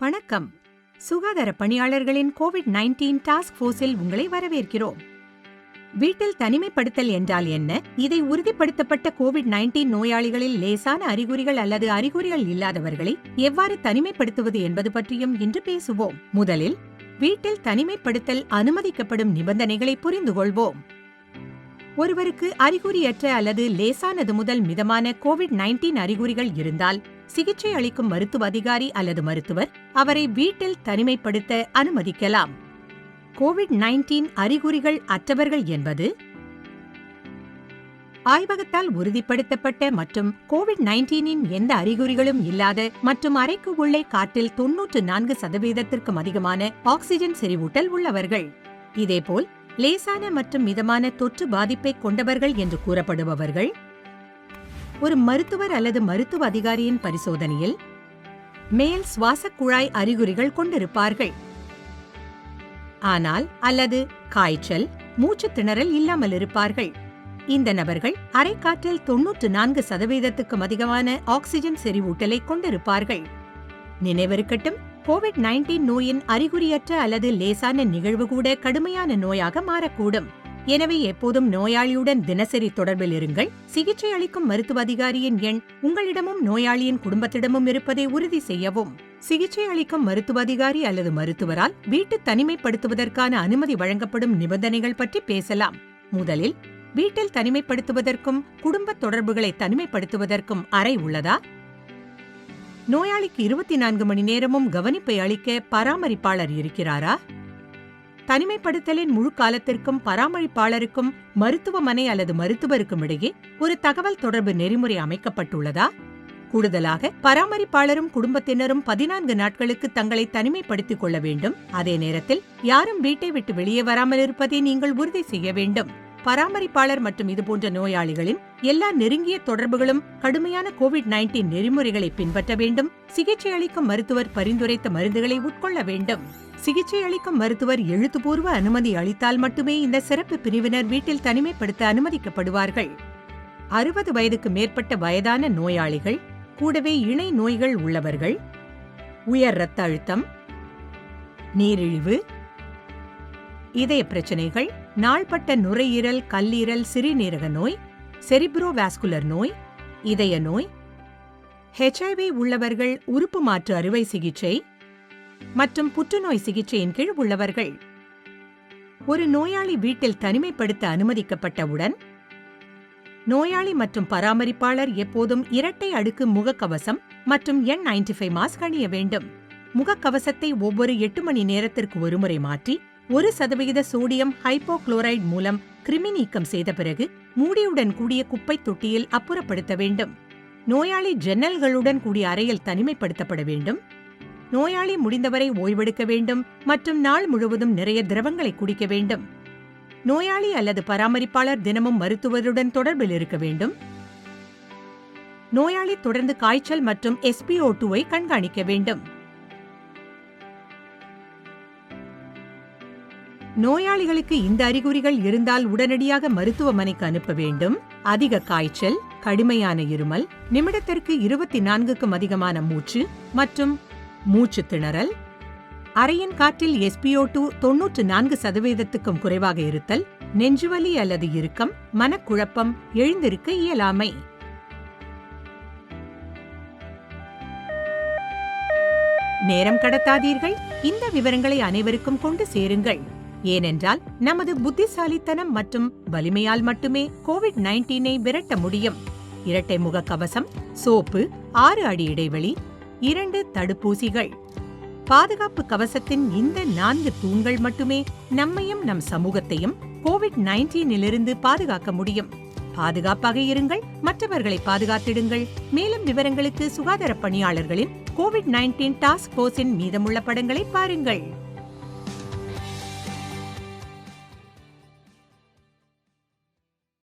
வணக்கம். சுகாதார பணியாளர்களின் கோவிட் 19 டாஸ்க் ஃபோர்ஸில் உங்களை வரவேற்கிறோம். வீட்டில் தனிமைப்படுத்தல் என்றால் என்ன? இதை உறுதிப்படுத்தப்பட்ட கோவிட் 19 நோயாளிகளில் லேசான அறிகுறிகள் அல்லது அறிகுறிகள் இல்லாதவர்களை எவ்வாறு தனிமைப்படுத்துவது என்பது பற்றியும் இன்று பேசுவோம். முதலில் வீட்டில் தனிமைப்படுத்தல் அனுமதிக்கப்படும் நிபந்தனைகளை புரிந்து கொள்வோம். ஒருவருக்கு அறிகுறியற்ற அல்லது லேசானது முதல் மிதமான கோவிட் 19 அறிகுறிகள் இருந்தால் சிகிச்சை அளிக்கும் மருத்துவ அதிகாரி அல்லது மருத்துவர் அவரை வீட்டில் தனிமைப்படுத்த அனுமதிக்கலாம். கோவிட் 19 அறிகுறிகள் அற்றவர்கள் என்பது ஆய்வகத்தால் உறுதிப்படுத்தப்பட்ட மற்றும் கோவிட் நைன்டீனின் எந்த அறிகுறிகளும் இல்லாத மற்றும் அறைக்கு உள்ளே காற்றில் தொன்னூற்று நான்கு சதவீதத்திற்கும் அதிகமான ஆக்ஸிஜன் செறிவூட்டல் உள்ளவர்கள். இதேபோல் லேசான மற்றும் மிதமான தொற்று பாதிப்பை கொண்டவர்கள் என்று கூறப்படுபவர்கள் ஒரு மருத்துவர் அல்லது மருத்துவ அதிகாரியின் பரிசோதனையில் மேல் சுவாசக் குழாய் அறிகுறிகள் கொண்டிருப்பார்கள். ஆனால் அல்லது காய்ச்சல் மூச்சுத் திணறல் இல்லாமல் இருப்பார்கள். இந்த நபர்கள் அரைக்காற்றில் தொன்னூற்று நான்கு சதவீதத்துக்கும் அதிகமான ஆக்சிஜன் செறிவூட்டலை கொண்டிருப்பார்கள். நினைவிருக்கட்டும் கோவிட் 19 நோயின் அறிகுறியற்ற அல்லது லேசான நிகழ்வு கூட கடுமையான நோயாக மாறக்கூடும். எனவே எப்போதும் நோயாளியுடன் தினசரி தொடர்பில் இருங்கள். சிகிச்சை அளிக்கும் மருத்துவ அதிகாரியின் எண் உங்களிடமும் நோயாளியின் குடும்பத்திடமும் இருப்பதை உறுதி செய்யவும். சிகிச்சை அளிக்கும் மருத்துவ அதிகாரி அல்லது மருத்துவரால் வீட்டு தனிமைப்படுத்துவதற்கான அனுமதி வழங்கப்படும் நிபந்தனைகள் பற்றி பேசலாம். முதலில் வீட்டில் தனிமைப்படுத்துவதற்கும் குடும்ப தொடர்புகளை தனிமைப்படுத்துவதற்கும் அறை உள்ளதா? நோயாளிக்கு இருபத்தி நான்கு மணி நேரமும் கவனிப்பை அளிக்க பராமரிப்பாளர் இருக்கிறாரா? தனிமைப்படுத்தலின் முழு காலத்திற்கும் பராமரிப்பாளருக்கும் மருத்துவமனை அல்லது மருத்துவருக்கும் இடையே ஒரு தகவல் தொடர்பு நெறிமுறை அமைக்கப்பட்டுள்ளதா? கூடுதலாக பராமரிப்பாளரும் குடும்பத்தினரும் பதினான்கு நாட்களுக்கு தங்களை தனிமைப்படுத்திக் கொள்ள வேண்டும். அதே நேரத்தில் யாரும் வீட்டை விட்டு வெளியே வராமல் இருப்பதை நீங்கள் உறுதி செய்ய வேண்டும். பராமரிப்பாளர் மற்றும் இதுபோன்ற நோயாளிகளின் எல்லா நெருங்கிய தொடர்புகளும் கடுமையான கோவிட் 19 நெறிமுறைகளை பின்பற்ற வேண்டும். சிகிச்சை அளிக்கும் மருத்துவர் பரிந்துரைத்த மருந்துகளை உட்கொள்ள வேண்டும். சிகிச்சை அளிக்கும் மருத்துவர் எழுத்துப்பூர்வ அனுமதி அளித்தால் மட்டுமே இந்த சிறப்பு பிரிவினர் வீட்டில் தனிமைப்படுத்த அனுமதிக்கப்படுவார்கள். அறுபது வயதுக்கு மேற்பட்ட வயதான நோயாளிகள் கூடவே இணை நோய்கள் உள்ளவர்கள் உயர் இரத்த அழுத்தம் நீரிழிவு இதய பிரச்சனைகள் நாள்பட்ட நுரையீரல் கல்லீரல் சிறுநீரக நோய் செரிப்ரோவாஸ்குலர் நோய் இதய நோய் ஹெச்ஐவி உள்ளவர்கள் உறுப்பு மாற்று அறுவை சிகிச்சை மற்றும் புற்றுநோய் சிகிச்சையின் கீழ் உள்ளவர்கள். ஒரு நோயாளி வீட்டில் தனிமைப்படுத்த அனுமதிக்கப்பட்டவுடன் நோயாளி மற்றும் பராமரிப்பாளர் எப்போதும் இரட்டை அடுக்கு முகக்கவசம் மற்றும் என் நைன்டி ஃபைவ் மாஸ்க் அணிய வேண்டும். முகக்கவசத்தை ஒவ்வொரு எட்டு மணி நேரத்திற்கு ஒருமுறை மாற்றி ஒரு சதவிகித சோடியம் ஹைப்போகுளோரைடு மூலம் கிருமி நீக்கம் செய்த பிறகு மூடியுடன் கூடிய குப்பை தொட்டியில் அப்புறப்படுத்த வேண்டும். நோயாளி ஜன்னல்களுடன் கூடிய அறையில் தனிமைப்படுத்தப்பட வேண்டும். நோயாளி முடிந்தவரை ஓய்வெடுக்க வேண்டும் மற்றும் நாள் முழுவதும் நிறைய திரவங்களை குடிக்க வேண்டும். நோயாளி அல்லது பராமரிப்பாளர் தினமும் மருத்துவருடன் தொடர்பில் இருக்க வேண்டும். நோயாளி தொடர்ந்து காய்ச்சல் மற்றும் எஸ்பிஓ டூவை கண்காணிக்க வேண்டும். நோயாளிகளுக்கு இந்த அறிகுறிகள் இருந்தால் உடனடியாக மருத்துவமனைக்கு அனுப்ப வேண்டும். அதிக காய்ச்சல் கடுமையான இருமல் நிமிடத்திற்கு இருபத்தி நான்குக்கும் அதிகமான மூச்சு மற்றும் மூச்சு திணறல் அறையின் காற்றில் எஸ்பிஓ டூ தொன்னூற்று நான்கு சதவீதத்துக்கும் குறைவாக இருத்தல் நெஞ்சுவலி அல்லது இறுக்கம் மனக்குழப்பம் எழுந்திருக்க இயலாமை. நேரம் கடத்தாதீர்கள். இந்த விவரங்களை அனைவருக்கும் கொண்டு சேருங்கள். ஏனென்றால் நமது புத்திசாலித்தனம் மற்றும் வலிமையால் மட்டுமே கோவிட் நைன்டீனை விரட்ட முடியும். இரட்டை முக கவசம் சோப்பு ஆறு அடி இடைவெளி இரண்டு தடுப்பூசிகள். பாதுகாப்பு கவசத்தின் இந்த நான்கு தூண்கள் மட்டுமே நம்மையும் நம் சமூகத்தையும் கோவிட் நைன்டீனிலிருந்து பாதுகாக்க முடியும். பாதுகாப்பாக இருங்கள் மற்றவர்களை பாதுகாத்திடுங்கள். மேலும் விவரங்களுக்கு சுகாதார பணியாளர்களின் கோவிட் 19 டாஸ்க் போர்ஸின் மீதமுள்ள படங்களை பாருங்கள்.